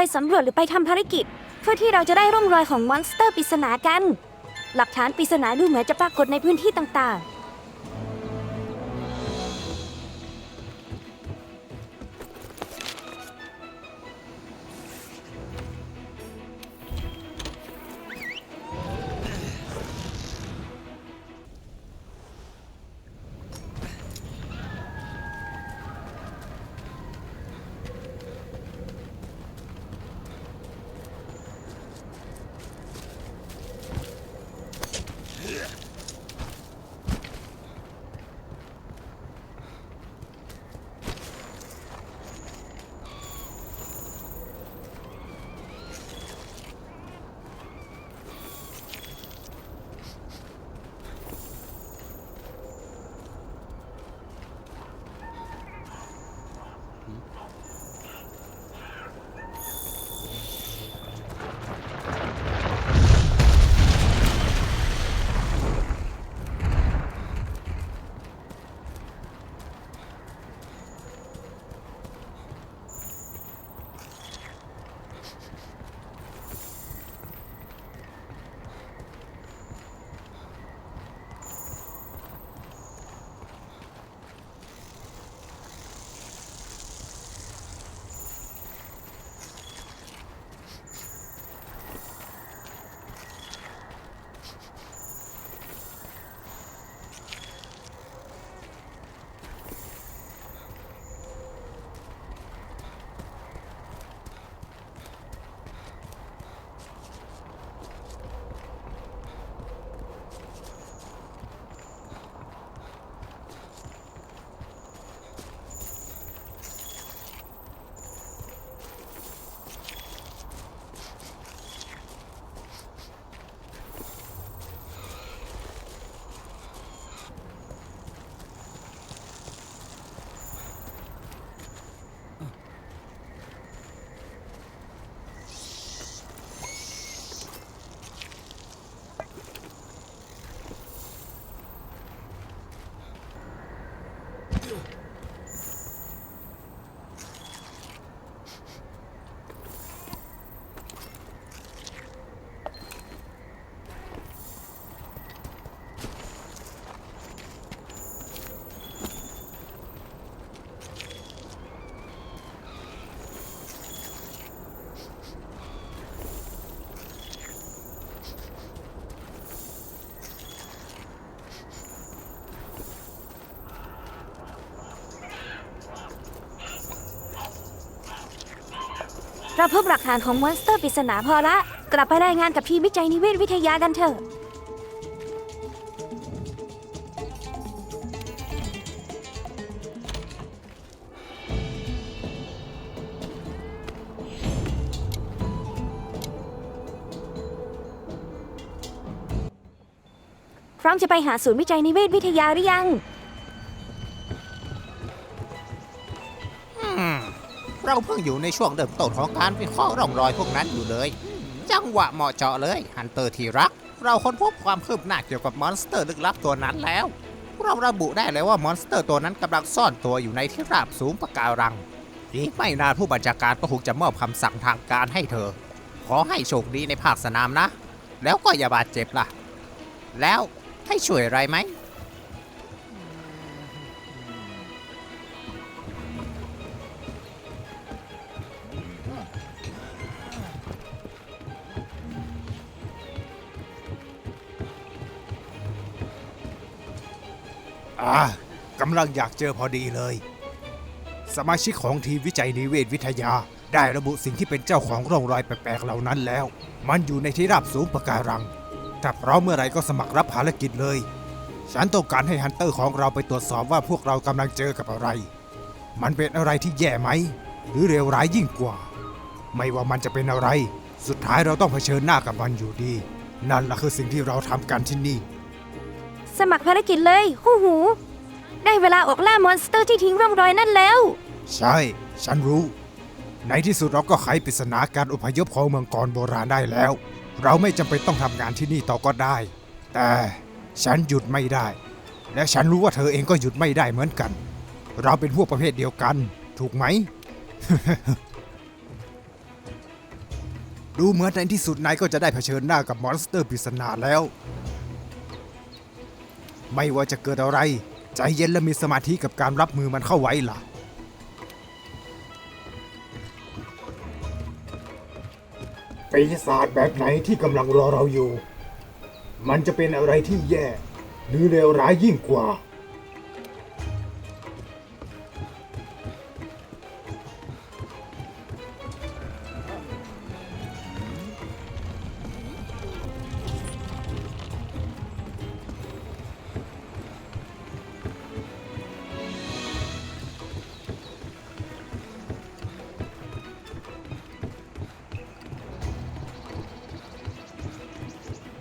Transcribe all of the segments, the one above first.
ไปสำรวจหรือไปทำภารกิจ เพื่อที่เราจะได้ร่องรอยของมอนสเตอร์ปริศนากัน หลักฐานปริศนาดูเหมือนจะปรากฏในพื้นที่ต่างๆ เราพบหลักฐานของมอนสเตอร์ปริศนาพอละ กลับไปรายงานกับทีมวิจัยนิเวศวิทยากันเถอะ พร้อมจะไปหาศูนย์วิจัยนิเวศวิทยาหรือยัง เราเพิ่งอยู่ในช่วงเริ่มต้นของการวิเคราะห์ร่องรอยพวกนั้นอยู่เลย จังหวะเหมาะเจาะเลยฮันเตอร์ที่รัก เราค้นพบความคืบหน้าเกี่ยวกับมอนสเตอร์ลึกลับตัวนั้นแล้ว เราระบุได้เลยว่ามอนสเตอร์ตัวนั้นกำลังซ่อนตัวอยู่ในที่ราบสูงปะการังอีกไม่นานผู้บัญชาการก็คงจะมอบคำสั่งทางการให้เธอ ขอให้โชคดีในภาคสนามนะ แล้วก็อย่าบาดเจ็บล่ะ แล้วให้ช่วยอะไรไหม อ่ากำลังอยากเจอพอดีเลย สมาชิกของทีมวิจัยนิเวศวิทยา ได้ระบุสิ่งที่เป็นเจ้าของร่องรอยแปลกๆเหล่านั้นแล้ว มันอยู่ในที่ราบสูงปะการัง ถ้าพร้อมเมื่อไรก็สมัครรับภารกิจเลย ฉันต้องการให้ฮันเตอร์ของเราไปตรวจสอบว่าพวกเรากำลังเจอกับอะไร มันเป็นอะไรที่แย่ไหม หรือเลวร้ายยิ่งกว่า ไม่ว่ามันจะเป็นอะไร สุดท้ายเราต้องเผชิญหน้ากับมันอยู่ดี นั่นแหละคือสิ่งที่เราทำกันที่นี่ สมัครภารกิจเลย หูหู ได้เวลาออกล่ามอนสเตอร์ที่ทิ้งร่องรอยนั่นแล้ว ใช่ ฉันรู้ ในที่สุดเราก็ไขปริศนาการอพยพของเมืองกรโบราณได้แล้ว เราไม่จำเป็นต้องทำงานที่นี่ต่อก็ได้ แต่ฉันหยุดไม่ได้ และฉันรู้ว่าเธอเองก็หยุดไม่ได้เหมือนกัน เราเป็นพวกประเภทเดียวกัน ถูกไหม ดูเหมือนในที่สุดนายก็จะได้เผชิญหน้ากับมอนสเตอร์ปริศนาแล้ว ไม่ว่าจะเกิดอะไร ใจเย็นและมีสมาธิกับการรับมือมันเข้าไว้ล่ะ ปีศาจแบบไหนที่กำลังรอเราอยู่ มันจะเป็นอะไรที่แย่ หรือเลวร้ายยิ่งกว่า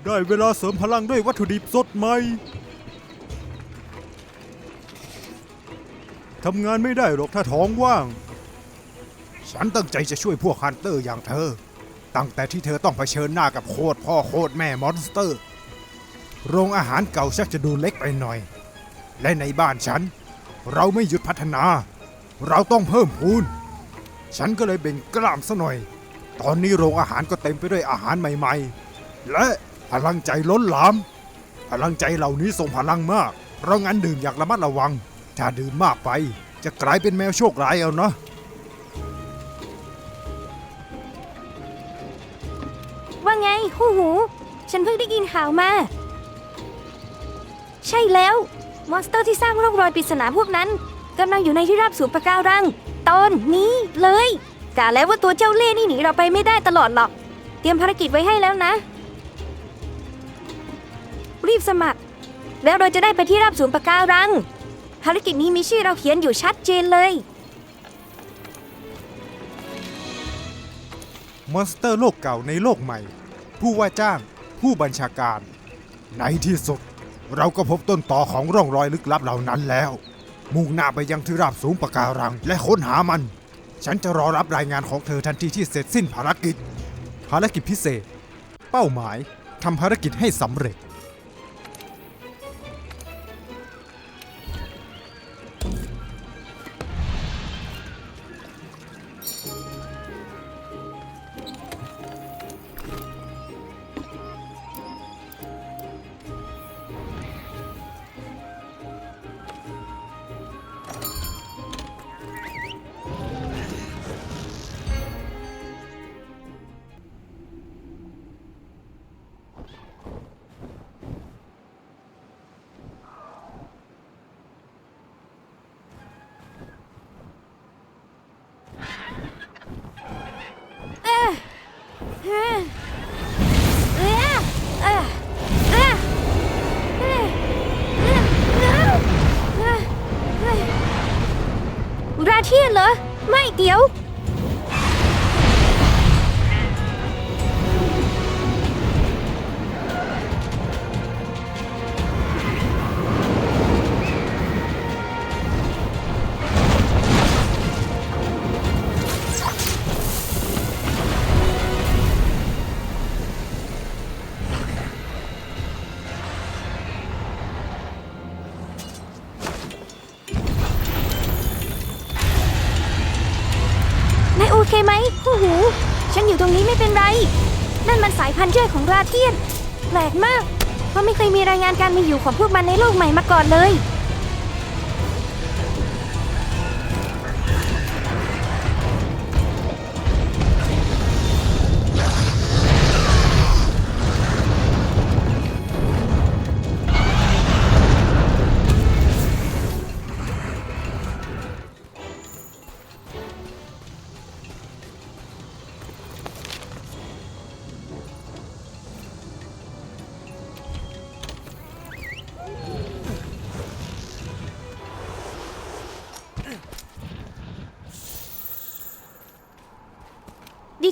ได้เวลาเสริมพลังด้วยวัตถุดิบสดใหม่ ทำงานไม่ได้หรอกถ้าท้องว่าง ฉันตั้งใจจะช่วยพวกฮันเตอร์อย่างเธอ ตั้งแต่ที่เธอต้องเผชิญหน้ากับโคตรพ่อโคตรแม่มอนสเตอร์ โรงอาหารเก่าชักจะดูเล็กไปหน่อย และในบ้านฉัน เราไม่หยุดพัฒนา เราต้องเพิ่มพูน ฉันก็เลยเบ่งกล้ามซะหน่อย ตอนนี้โรงอาหารก็เต็มไปด้วยอาหารใหม่ ๆ และ พลังใจล้นหลาม พลังใจเหล่านี้ทรงพลังมาก เพราะงั้นดื่มอย่างระมัดระวัง ถ้าดื่มมากไป จะกลายเป็นแมวโชคร้ายเอานะว่าไงหูหู ฉันเพิ่งได้ยินข่าวมา ใช่แล้ว มอนสเตอร์ที่สร้างร่องรอยปริศนาพวกนั้นกำลังอยู่ในที่ราบสูงปะการัง ตอนนี้เลยกะแล้วว่าตัวเจ้าเล่ห์นี่หนีเราไปไม่ได้ตลอดหรอก เตรียมภารกิจไว้ให้แล้วนะ บสมัคร แล้วเราจะได้ไปที่ราบสูงปะการัง ภารกิจนี้มีชื่อเราเขียนอยู่ชัดเจนเลย มอนสเตอร์โลกเก่าในโลกใหม่ ผู้ว่าจ้างผู้บัญชาการ ในที่สุด เราก็พบต้นต่อของร่องรอยลึกลับเหล่านั้นแล้ว มุ่งหน้าไปยังที่ราบสูงปะการังและค้นหามัน ฉันจะรอรับรายงานของเธอทันทีที่เสร็จสิ้นภารกิจ ภารกิจพิเศษ เป้าหมายทำภารกิจให้สำเร็จ ทียนเหรอ ไม่เดี๋ยว นมันสายพันธุ์ย่อยของราเทียน แปลกมาก เพราะไม่เคยมีรายงานการมีอยู่ของพวกมันในโลกใหม่มาก่อนเลย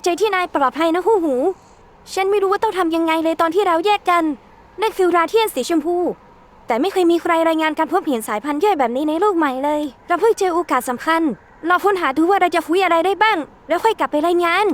ใจที่นายปลอดภัยนะหูหู ฉันไม่รู้ว่าต้องทำยังไงเลยตอนที่เราแยกกันได้คือราเทียนสีชมพู แต่ไม่เคยมีใครรายงานการพบเห็นสายพันธุ์ย่อยแบบนี้ในโลกใหม่เลย เราเพิ่งเจอโอกาสสำคัญ เราค้นหาดูว่าเราจะฟุ้ยอะไรได้บ้าง แล้วค่อยกลับไปรายงาน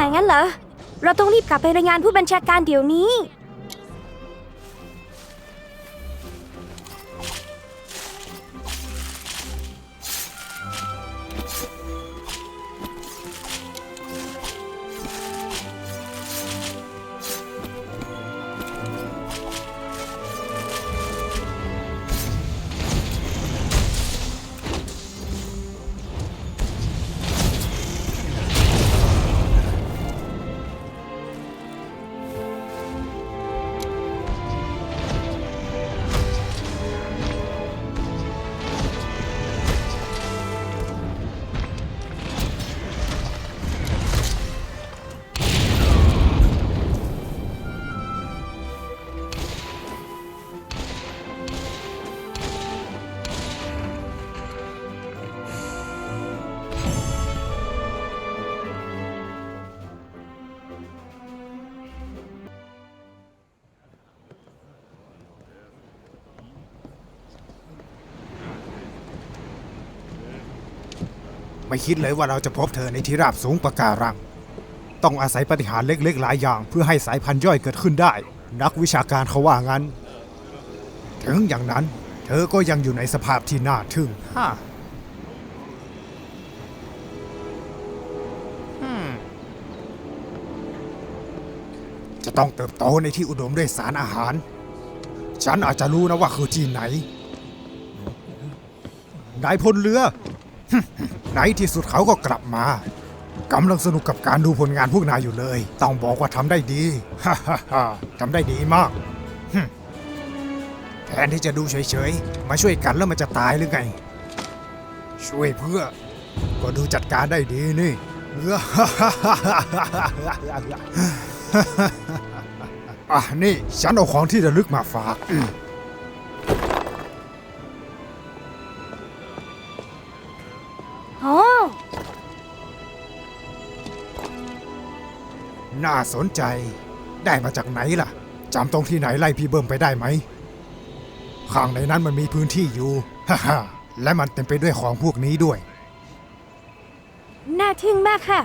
ใหม่งั้นเหรอ เราต้องรีบกลับไปรายงานผู้บัญชาการเดี๋ยวนี้ ไม่คิดเลยว่าเราจะพบเธอในที่ราบสูงปะการัง ต้องอาศัยปฏิหารเล็กๆ หลายอย่าง เพื่อให้สายพันธุ์ย่อยเกิดขึ้นได้ นักวิชาการเขาว่างั้น ถึงอย่างนั้น เธอก็ยังอยู่ในสภาพที่น่าทึ่งฮะอืมจะต้องเติบโตในที่อุดมด้วยสารอาหาร ฉันอาจจะรู้นะว่าคือที่ไหน นายพลเรือ ในที่สุดเขาก็กลับมากำลังสนุกกับการดูผลงานพวกนายอยู่เลย ต้องบอกว่าทำได้ดี ฮ่าฮ่าฮ่าทำได้ดีมากแทนที่จะดูเฉยๆ มาช่วยกันแล้วมันจะตายหรือไง ช่วยเพื่อ ก็ดูจัดการได้ดีนี่ อะนี่ ฉันเอาของที่ระลึกมาฝาก น่าสนใจ ได้มาจากไหนล่ะจำตรงที่ไหนไล่พี่เบิ้มไปได้ไหม ข้างในนั้นมันมีพื้นที่อยู่ฮ่าฮ่าและมันเต็มไปด้วยของพวกนี้ด้วย น่าทึ่งมากค่ะ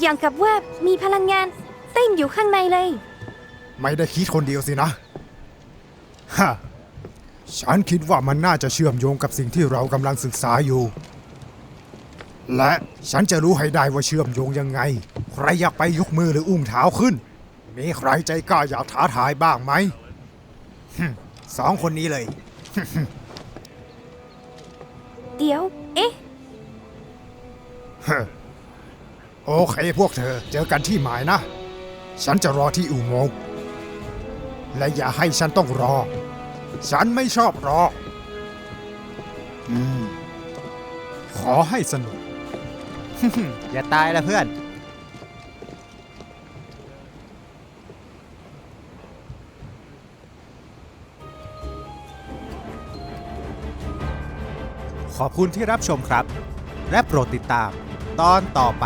อย่างกับว่ามีพลังงานเต้นอยู่ข้างในเลย ไม่ได้คิดคนเดียวสินะฮะฉันคิดว่ามันน่าจะเชื่อมโยงกับสิ่งที่เรากำลังศึกษาอยู่ และฉันจะรู้ให้ได้ว่าเชื่อมโยงยังไงใค รอยากไปยกมือหรืออุ้งเท้าขึ้น มีใครใจกล้าอยากท้าทายบ้างไหมฮึ่มสองคนนี้เลย เดี๋ยว เอ๊ะเฮ้อโอเคพวกเธอเจอกันที่หมายนะ ฉันจะรอที่อุโมงค์และอย่าให้ฉันต้องรอ ฉันไม่ชอบรอ อืม ขอให้สนุก อย่าตายละเพื่อน ขอบคุณที่รับชมครับ และโปรดติดตามตอนต่อไป